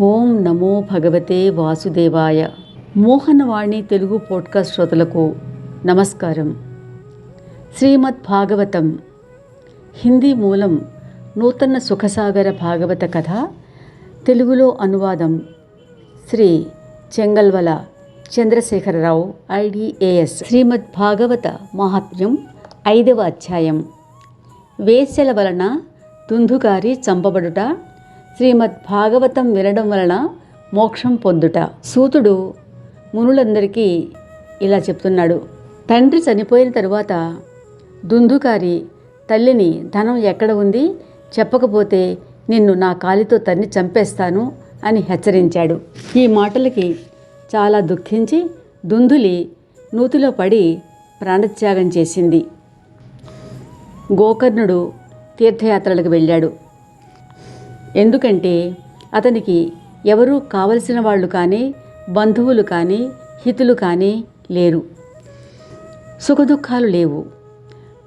ఓం నమో భగవతే వాసుదేవాయ. మోహనవాణి తెలుగు పోడ్కాస్ట్ శ్రోతలకు నమస్కారం. శ్రీమద్ భాగవతం. హిందీ మూలం నూతన సుఖసాగర భాగవత కథ తెలుగులో అనువాదం శ్రీ చెంగల్వల చంద్రశేఖరరావు ఐడిఏఎస్. శ్రీమద్ భాగవత మహాత్మ్యం ఐదవ అధ్యాయం. వేసెల వలన దుందుగారి చంపబడుట శ్రీమద్ భాగవతం వినడం వలన మోక్షం పొందుట. సూతుడు మునులందరికీ ఇలా చెప్తున్నాడు. తండ్రి చనిపోయిన తరువాత దుందుకారి తల్లిని ధనం ఎక్కడ ఉంది? చెప్పకపోతే నిన్ను నా కాలితో తన్ని చంపేస్తాను అని హెచ్చరించాడు. ఈ మాటలకి చాలా దుఃఖించి దుందులి నూతిలో పడి ప్రాణత్యాగం చేసింది. గోకర్ణుడు తీర్థయాత్రలకు వెళ్ళాడు. ఎందుకంటే అతనికి ఎవరూ కావలసిన వాళ్ళు కానీ బంధువులు కానీ హితులు కానీ లేరు. సుఖదుఖాలు లేవు.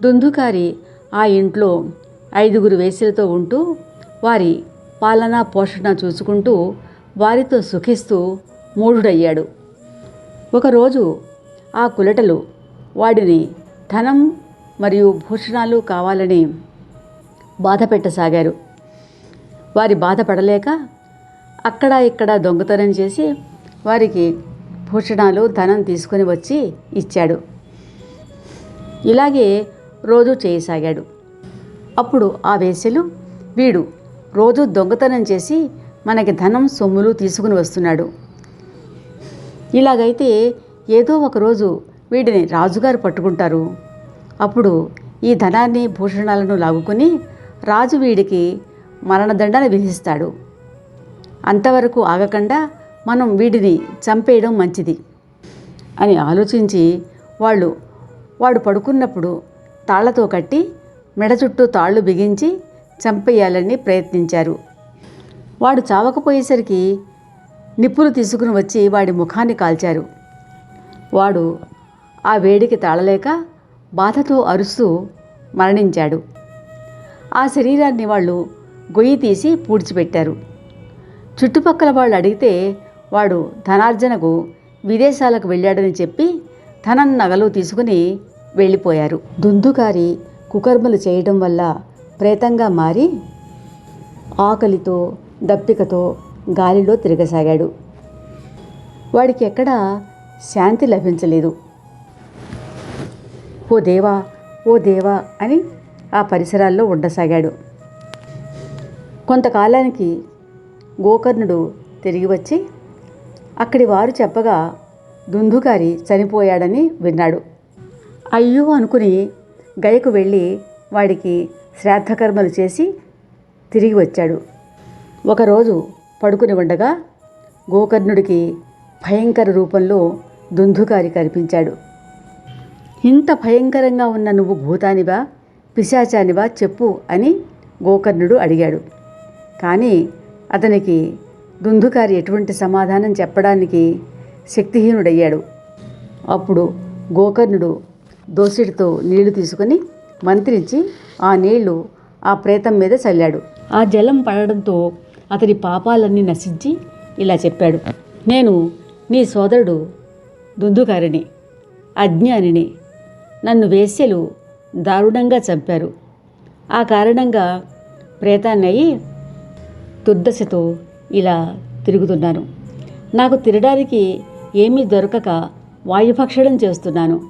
దుందుకారి ఆ ఇంట్లో ఐదుగురు వేసులతో ఉంటూ వారి పాలనా పోషణ చూసుకుంటూ వారితో సుఖిస్తూ మూఢుడయ్యాడు. ఒకరోజు ఆ కులటలు వాడిని ధనం మరియు భూషణాలు కావాలని బాధ పెట్టసాగారు వారి బాధపడలేక అక్కడ ఇక్కడ దొంగతనం చేసి వారికి భూషణాలు ధనం తీసుకొని వచ్చి ఇచ్చాడు. ఇలాగే రోజు చేయసాగాడు. అప్పుడు ఆ వేసెలు వీడు రోజు దొంగతనం చేసి మనకి ధనం సొమ్ములు తీసుకుని వస్తున్నాడు. ఇలాగైతే ఏదో ఒకరోజు వీడిని రాజుగారు పట్టుకుంటారు. అప్పుడు ఈ ధనాన్ని భూషణాలను లాగుకొని రాజు వీడికి మరణదండను విధిస్తాడు. అంతవరకు ఆగకుండా మనం వీడిని చంపేయడం మంచిది అని ఆలోచించి వాళ్ళు వాడు పడుకున్నప్పుడు తాళ్ళతో కట్టి మెడ చుట్టూ తాళ్ళు బిగించి చంపేయాలని ప్రయత్నించారు. వాడు చావకపోయేసరికి నిప్పులు తీసుకుని వచ్చి వాడి ముఖాన్ని కాల్చారు. వాడు ఆ వేడికి తాళలేక బాధతో అరుస్తూ మరణించాడు. ఆ శరీరాన్ని వాళ్ళు గొయ్యి తీసి పూడ్చిపెట్టారు. చుట్టుపక్కల వాళ్ళు అడిగితే వాడు ధనార్జనకు విదేశాలకు వెళ్ళాడని చెప్పి ధనం నగలు తీసుకుని వెళ్ళిపోయారు. దుందుకారి కుకర్మలు చేయడం వల్ల ప్రేతంగా మారి ఆకలితో దప్పికతో గాలిలో తిరగసాగాడు. వాడికి ఎక్కడా శాంతి లభించలేదు. ఓ దేవా ఓ దేవా అని ఆ పరిసరాల్లో ఉండసాగాడు. కొంతకాలానికి గోకర్ణుడు తిరిగి వచ్చి అక్కడి వారు చెప్పగా దుందుగారి చనిపోయాడని విన్నాడు. అయ్యో అనుకుని గయకు వెళ్ళి వాడికి శ్రాద్ధకర్మలు చేసి తిరిగి వచ్చాడు ఒకరోజు పడుకుని ఉండగా గోకర్ణుడికి భయంకర రూపంలో దుందుగారి కనిపించాడు. ఇంత భయంకరంగా ఉన్న నువ్వు భూతానివా పిశాచానివా చెప్పు అని గోకర్ణుడు అడిగాడు. కానీ అతనికి దుందుకారి ఎటువంటి సమాధానం చెప్పడానికి శక్తిహీనుడయ్యాడు. అప్పుడు గోకర్ణుడు దోసిడితో నీళ్ళు తీసుకొని మంత్రించి ఆ నీళ్ళు ఆ ప్రేతం మీద చల్లాడు. ఆ జలం పడడంతో అతని పాపాలన్నీ నశించి ఇలా చెప్పాడు. నేను నీ సోదరుడు దుందుకారిని అజ్ఞానిని. నన్ను వేశ్యలు దారుణంగా చంపారు. ఆ కారణంగా ప్రేతాన్నయి దుర్దశతో ఇలా తిరుగుతున్నాను నాకు తినడానికి ఏమీ దొరకక వాయుభక్షణం చేస్తున్నాను.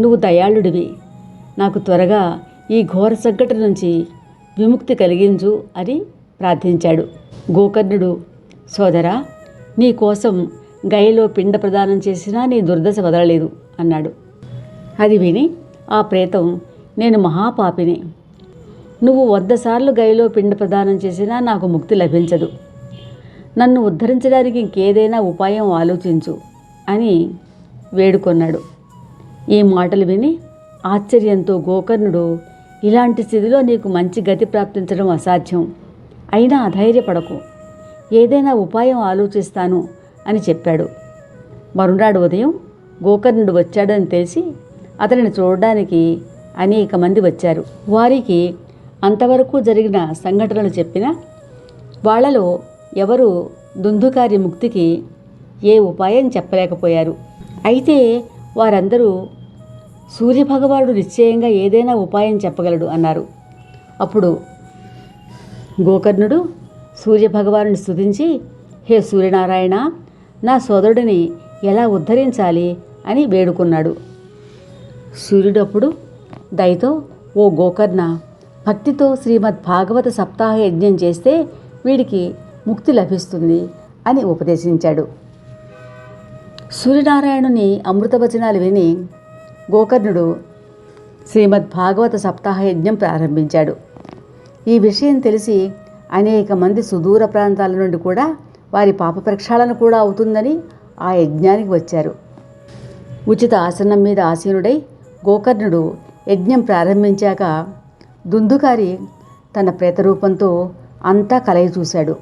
నువ్వు దయాళుడివి. నాకు త్వరగా ఈ ఘోర సంఘటన నుంచి విముక్తి కలిగించు అని ప్రార్థించాడు. గోకర్ణుడు సోదరా నీ కోసం గయలో పిండ ప్రదానం చేసినా నీ దుర్దశ వదలలేదు అన్నాడు. అది విని ఆ ప్రేతం నేను మహాపాపిని. నువ్వు వంద సార్లు గైలో పిండ ప్రదానం చేసినా నాకు ముక్తి లభించదు. నన్ను ఉద్ధరించడానికి ఇంకేదైనా ఉపాయం ఆలోచించు అని వేడుకొన్నాడు. ఈ మాటలు విని ఆశ్చర్యంతో గోకర్ణుడు ఇలాంటి స్థితిలో నీకు మంచి గతి ప్రాప్తించడం అసాధ్యం. అయినా అధైర్యపడకు. ఏదైనా ఉపాయం ఆలోచిస్తాను అని చెప్పాడు. మరునాడు ఉదయం గోకర్ణుడు వచ్చాడని తెలిసి అతనిని చూడడానికి అనేక మంది వచ్చారు. వారికి అంతవరకు జరిగిన సంఘటనలు చెప్పిన వాళ్ళలో ఎవరు దుందుకారి ముక్తికి ఏ ఉపాయం చెప్పలేకపోయారు. అయితే వారందరూ సూర్యభగవానుడు నిశ్చయంగా ఏదైనా ఉపాయం చెప్పగలడు అన్నారు. అప్పుడు గోకర్ణుడు సూర్యభగవానుని స్థుతించి హే సూర్యనారాయణ నా సోదరుడిని ఎలా ఉద్ధరించాలి? అని వేడుకున్నాడు. సూర్యుడప్పుడు దయతో ఓ గోకర్ణ భక్తితో శ్రీమద్ భాగవత సప్తాహ యజ్ఞం చేస్తే వీడికి ముక్తి లభిస్తుంది అని ఉపదేశించాడు. సూర్యనారాయణుని అమృతవచనాలు విని గోకర్ణుడు శ్రీమద్ భాగవత సప్తాహ యజ్ఞం ప్రారంభించాడు. ఈ విషయం తెలిసి అనేక మంది సుదూర ప్రాంతాల నుండి కూడా వారి పాప ప్రక్షాళన కూడా అవుతుందని ఆ యజ్ఞానికి వచ్చారు. ఉచిత ఆసనం మీద ఆసీనుడై గోకర్ణుడు యజ్ఞం ప్రారంభించాక దుందుకారి తన ప్రేతరూపంతో అంతా కలయి చూశాడు.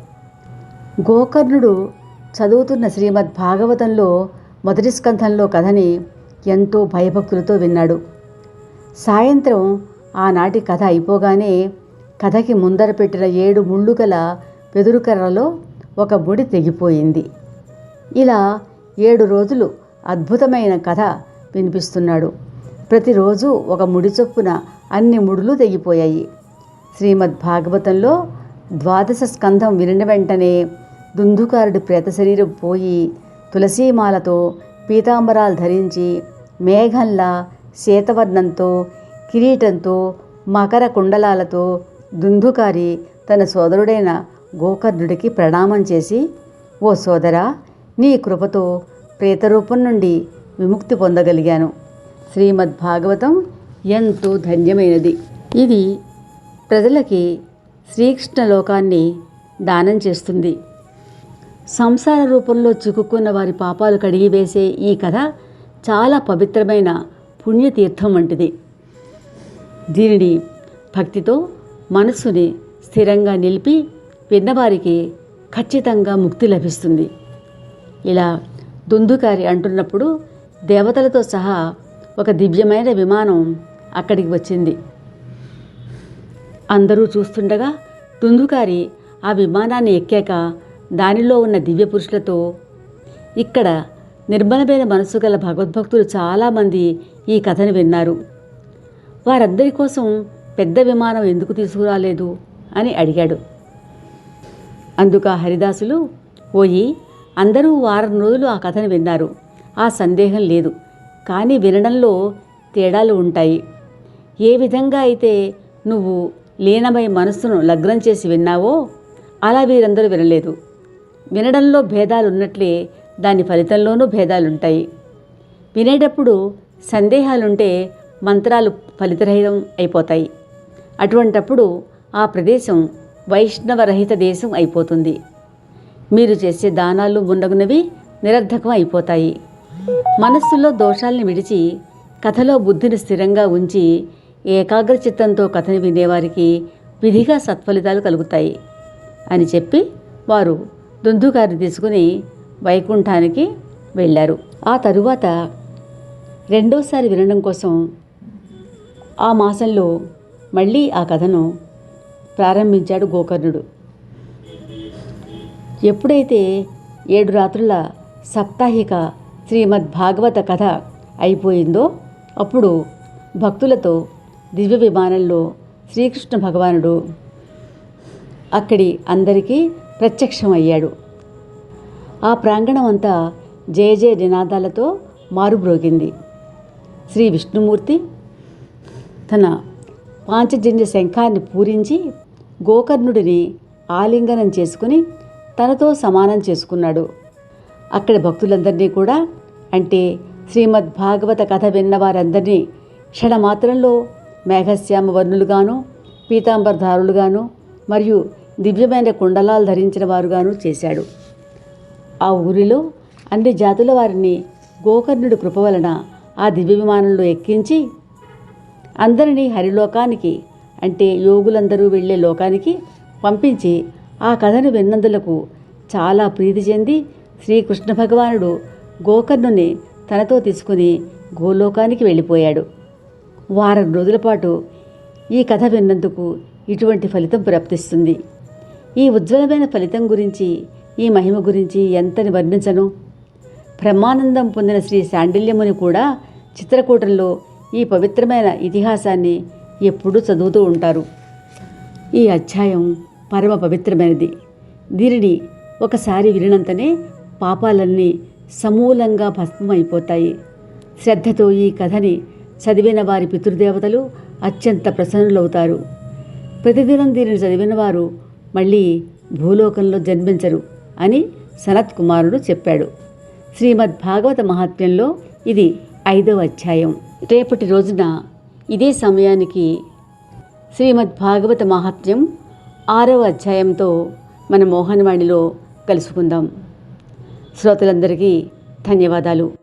గోకర్ణుడు చదువుతున్న శ్రీమద్ భాగవతంలో మొదటి స్కంధంలో కథని ఎంతో భయభక్తులతో విన్నాడు. సాయంత్రం ఆనాటి కథ అయిపోగానే కథకి ముందర పెట్టిన ఏడు ముళ్ళు గల వెదురుకర్రలో ఒక ముడి తెగిపోయింది. ఇలా ఏడు రోజులు అద్భుతమైన కథ వినిపిస్తున్నాడు. ప్రతిరోజు ఒక ముడి చొప్పున అన్ని ముడులు తెగిపోయాయి. శ్రీమద్ భాగవతంలో ద్వాదశ స్కంధం వినిన వెంటనే దుందుకారుడి ప్రేత శరీరం పోయి తులసీమాలతో పీతాంబరాలు ధరించి మేఘంలా శీతవర్ణంతో కిరీటంతో మకర కుండలాలతో దుందుకారి తన సోదరుడైన గోకర్ణుడికి ప్రణామం చేసి ఓ సోదరా నీ కృపతో ప్రేతరూపం నుండి విముక్తి పొందగలిగాను. శ్రీమద్ భాగవతం ఎంతో ధన్యమైనది. ఇది ప్రజలకి శ్రీకృష్ణ లోకాన్ని దానం చేస్తుంది. సంసార రూపంలో చిక్కుకున్న వారి పాపాలు కడిగివేసే ఈ కథ చాలా పవిత్రమైన పుణ్యతీర్థం వంటిది. దీనిని భక్తితో మనస్సుని స్థిరంగా నిలిపి విన్నవారికి ఖచ్చితంగా ముక్తి లభిస్తుంది. ఇలా దుందుకారి అంటున్నప్పుడు దేవతలతో సహా ఒక దివ్యమైన విమానం అక్కడికి వచ్చింది. అందరూ చూస్తుండగా దుందుకారి ఆ విమానాన్ని ఎక్కాక దానిలో ఉన్న దివ్య పురుషులతో ఇక్కడ నిర్మలమైన మనసు గల భగవద్భక్తులు చాలామంది ఈ కథను విన్నారు. వారందరి కోసం పెద్ద విమానం ఎందుకు తీసుకురాలేదు అని అడిగాడు. అందుకు ఆ హరిదాసులు పోయి అందరూ వారం రోజులు ఆ కథను విన్నారు. ఆ సందేహం లేదు. కానీ వినడంలో తేడాలు ఉంటాయి. ఏ విధంగా అయితే నువ్వు లీనమై మనస్సును లగ్నం చేసి విన్నావో అలా వీరందరూ వినలేదు. వినడంలో భేదాలు ఉన్నట్లే దాని ఫలితంలోనూ భేదాలుంటాయి. వినేటప్పుడు సందేహాలుంటే మంత్రాలు ఫలితరహితం అయిపోతాయి. అటువంటప్పుడు ఆ ప్రదేశం వైష్ణవరహిత దేశం అయిపోతుంది. మీరు చేసే దానాలు ముండగునవి నిరర్ధకం అయిపోతాయి. మనస్సులో దోషాల్ని విడిచి కథలో బుద్ధిని స్థిరంగా ఉంచి ఏకాగ్ర చిత్తంతో కథని వినేవారికి విధిగా సత్ఫలితాలు కలుగుతాయి అని చెప్పి వారు దుందుగారిని తీసుకుని వైకుంఠానికి వెళ్ళారు. ఆ తరువాత రెండోసారి వినడం కోసం ఆ మాసంలో మళ్ళీ ఆ కథను ప్రారంభించాడు గోకర్ణుడు. ఎప్పుడైతే ఏడు రాత్రుల సాప్తాహిక శ్రీమద్ భాగవత కథ అయిపోయిందో అప్పుడు భక్తులతో దివ్య విమానంలో శ్రీకృష్ణ భగవానుడు అక్కడి అందరికీ ప్రత్యక్షమయ్యాడు. ఆ ప్రాంగణం అంతా జయ జయ నినాదాలతో మారుబ్రోగింది శ్రీ విష్ణుమూర్తి తన పాంచజన్య శంఖాన్ని పూరించి గోకర్ణుడిని ఆలింగనం చేసుకుని తనతో సమానం చేసుకున్నాడు. అక్కడ భక్తులందరినీ కూడా అంటే శ్రీమద్ భాగవత కథ విన్న వారందరినీ క్షణమాత్రంలో మేఘశ్యామ వర్ణులుగాను పీతాంబరధారులుగాను మరియు దివ్యమైన కుండలాలు ధరించిన వారుగాను చేశాడు. ఆ ఊరిలో అన్ని జాతుల వారిని గోకర్ణుడి కృప వలన ఆ దివ్య విమానంలో ఎక్కించి అందరినీ హరిలోకానికి అంటే యోగులందరూ వెళ్ళే లోకానికి పంపించి ఆ కథను విన్నందులకు చాలా ప్రీతి చెంది శ్రీకృష్ణ భగవానుడు గోకర్ణుని తనతో తీసుకుని గోలోకానికి వెళ్ళిపోయాడు. వారం రోజుల పాటు ఈ కథ విన్నందుకు ఇటువంటి ఫలితం ప్రాప్తిస్తుంది. ఈ ఉజ్వలమైన ఫలితం గురించి ఈ మహిమ గురించి ఎంతని వర్ణించను? బ్రహ్మానందం పొందిన శ్రీ శాండిల్యముని కూడా చిత్రకూటంలో ఈ పవిత్రమైన ఇతిహాసాన్ని ఎప్పుడూ చదువుతూ ఉంటారు. ఈ అధ్యాయం పరమ పవిత్రమైనది. దీనిని ఒకసారి వినినంతనే పాపాలన్నీ సమూలంగా భస్మమైపోతాయి. శ్రద్ధతో ఈ కథని చదివిన వారి పితృదేవతలు అత్యంత ప్రసన్నులవుతారు. ప్రతిదినం దీనిని చదివిన వారు మళ్ళీ భూలోకంలో జన్మించరు అని సనత్ కుమారుడు చెప్పాడు. శ్రీమద్ భాగవత మహాత్మ్యంలో ఇది ఐదవ అధ్యాయం. రేపటి రోజున ఇదే సమయానికి శ్రీమద్ భాగవత మహాత్మ్యం ఆరవ అధ్యాయంతో మన మోహనవాణిలో కలుసుకుందాం. శ్రోతలందరికీ ధన్యవాదాలు.